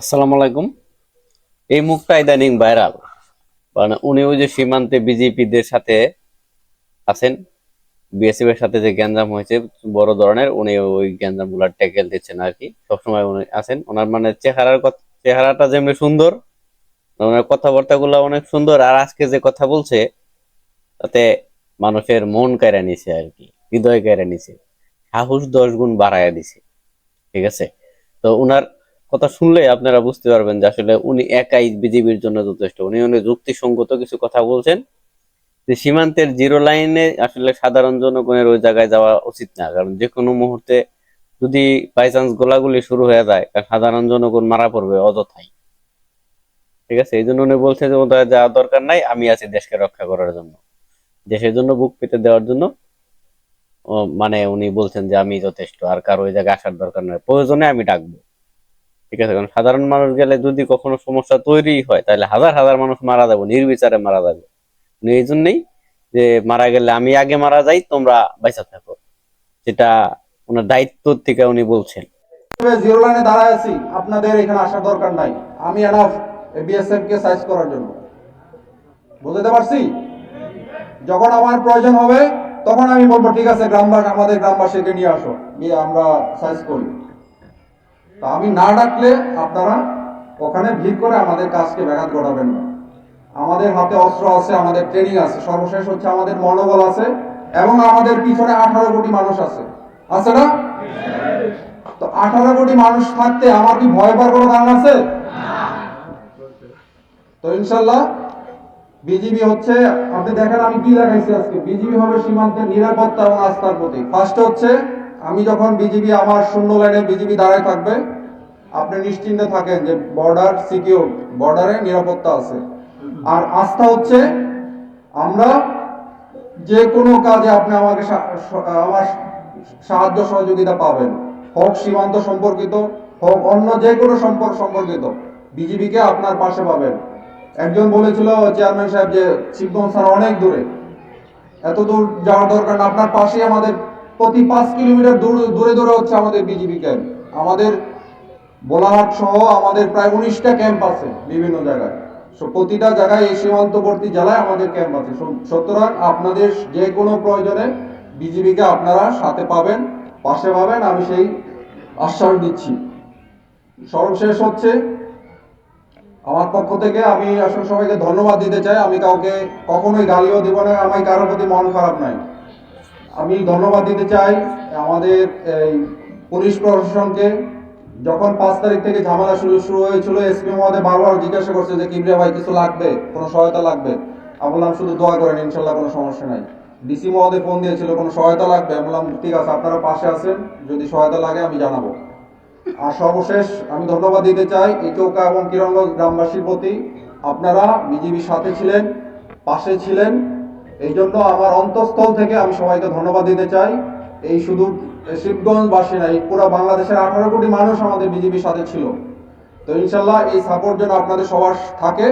আসসালামু আলাইকুম। এই মুখটা ইদানিং ভাইরাল। মানে উনি ওই যে সীমান্তে বিজেপিদের সাথে আছেন, বিএসএফ এর সাথে যে গ্যাঞ্জাম হয়েছে, বড় ধরনের, উনি ওই গ্যাঞ্জামগুলা ট্যাকেল দিচ্ছেন আর কি। সবসময় উনি আছেন। ওনার মানে চেহারার চেহারাটা যেমনি সুন্দর, ওনার কথাবার্তা গুলা অনেক সুন্দর, আর আজকে যে কথা বলছে, তাতে মানুষের মন কেড়ে নিছে আর কি, হৃদয় কেড়ে নিছে, সাহস দশ গুণ বাড়ায় দিছে। ঠিক আছে? তো উনার কথা শুনলে আপনারা বুঝতে পারবেন যে আসলে উনি একাই বিজেপির জন্য যথেষ্ট। উনি অনেক যুক্তিসঙ্গত কিছু কথা বলছেন যে সীমান্তের জিরো লাইনে আসলে সাধারণ জনগণের ওই জায়গায় যাওয়া উচিত না। কারণ যে কোনো মুহূর্তে যদি বাই চান্স গোলাগুলি শুরু হয়ে যায় সাধারণ জনগণ মারা পড়বে অযথাই। ঠিক আছে? এই জন্য উনি বলছে যে, ওদের যাওয়ার দরকার নাই, আমি আছি দেশকে রক্ষা করার জন্য। দেশের জন্য বুক পেতে দেওয়ার জন্য মানে উনি বলছেন যে, আমি যথেষ্ট। আর কারও ওই জায়গায় আসার দরকার নাই। প্রয়োজনে আমি ডাকবো। ঠিক আছে, কারণ সাধারণ মানুষ গেলে যদি কখনো সমস্যা তৈরি হয়, তাহলে হাজার হাজার মানুষ মারা যাবে, নির্বিচারে মারা যাবে। এই জন্যই যে মারা গেলে আমি আগে মারা যাই, তোমরা বাইসা থাকো। সেটা ওনার দায়িত্ব থেকে উনি বলছেন। দাঁড়ায় আছি, আপনাদের এখানে আসার দরকার নাই। আমি এনাফ বিএসএফ কে সাইজ করার জন্য। বুঝতে পারছি? যখন আমার প্রয়োজন হবে, তখন আমি বলব, ঠিক আছে, গ্রামবাসী, আমাদের গ্রামবাসীকে নিয়ে আসো, নিয়ে আমরা সাইজ করি। তা আমি না ডাকলে আপনারা ওখানে ভিড় করে আমাদের কাজকে ব্যাঘাত ঘটাবেন না। আমাদের হাতে অস্ত্র আছে, আমাদের ট্রেনিং আছে, সর্বশেষ হচ্ছে আমাদের মনোবল আছে এবং আমাদের পিছনে আঠারো কোটি মানুষ আছে। আছে না? তো আঠারো কোটি মানুষ থাকতে আমার কি ভয় পাওয়ার কোনো কারণ আছে? তো ইনশাল্লাহ বিজিবি হচ্ছে, আপনি দেখেন আমি কি দেখাইছি আজকে, বিজিবি হবে সীমান্তের নিরাপত্তা এবং আস্থার প্রতীক। ফার্স্ট হচ্ছে আমি যখন বিজিবি আমার শূন্য লাইনে বিজিবি দাঁড়ায় থাকবে, আপনি নিশ্চিন্তে থাকেন যে বর্ডার সিকিউর, বর্ডারে নিরাপত্তা আছে। আর আস্থা হচ্ছে, আমরা যে কোনো কাজে আপনি আমাকে আমার সাহায্য সহযোগিতা পাবেন। হোক সীমান্ত সম্পর্কিত, হোক অন্য যে কোনো সম্পর্ক সম্পর্কিত, বিজিবিকে আপনার পাশে পাবেন। একজন বলেছিল, চেয়ারম্যান সাহেব, যে শিবগঞ্জ থানা অনেক দূরে। এত দূর যাওয়ার দরকার না, আপনার পাশেই আমাদের প্রতি পাঁচ কিলোমিটার দূর দূরে হচ্ছে আমাদের বিজিবি ক্যাম্প আমাদের বোলাহাট সহ আমাদের প্রায় উনিশটা ক্যাম্প আছে বিভিন্ন জায়গায়। প্রতিটা জায়গায় এই সীমান্তবর্তী জেলায় আমাদের ক্যাম্প আছে। সুতরাং আপনাদের যে কোনো প্রয়োজনে বিজিবিকে আপনারা সাথে পাবেন, পাশে পাবেন, আমি সেই আশ্বাস দিচ্ছি। সর্বশেষ হচ্ছে, আমার পক্ষ থেকে আমি আসলে সবাইকে ধন্যবাদ দিতে চাই। আমি কাউকে কখনোই গালিও দিব না আমার কারোর প্রতি মন খারাপ নাই। আমি ধন্যবাদ দিতে চাই আমাদের এই পুলিশ প্রশাসনকে। যখন পাঁচ তারিখ থেকে ঝামেলা শুরু শুরু হয়েছিল এসপি মহোদয় বারবার জিজ্ঞাসা করছে যে, কিবরিয়া ভাই, কিছু লাগবে? কোনো সহায়তা লাগবে? আমি বললাম, শুধু দোয়া করেন, ইনশাল্লাহ কোনো সমস্যা নাই। ডিসি মহোদয় ফোন দিয়েছিল, কোনো সহায়তা লাগবে? আমি বললাম, ঠিক আছে, আপনারা পাশে আছেন, যদি সহায়তা লাগে আমি জানাব। আর সর্বশেষ আমি ধন্যবাদ দিতে চাই এই চৌকা এবং কিরণগঞ্জ গ্রামবাসীর প্রতি। আপনারা বিজিবির সাথে ছিলেন, পাশে ছিলেন এই জন্য আমার অন্তঃস্থল থেকে আমি সবাইকে ধন্যবাদ দিতে চাই। এই শুধু শিবগঞ্জবাসী না, এই পুরো বাংলাদেশের আঠারো কোটি মানুষ আমাদের বিজেপির সাথে ছিল। তো ইনশাল্লাহ এই সাপোর্ট যেন আপনাদের সবার থাকে।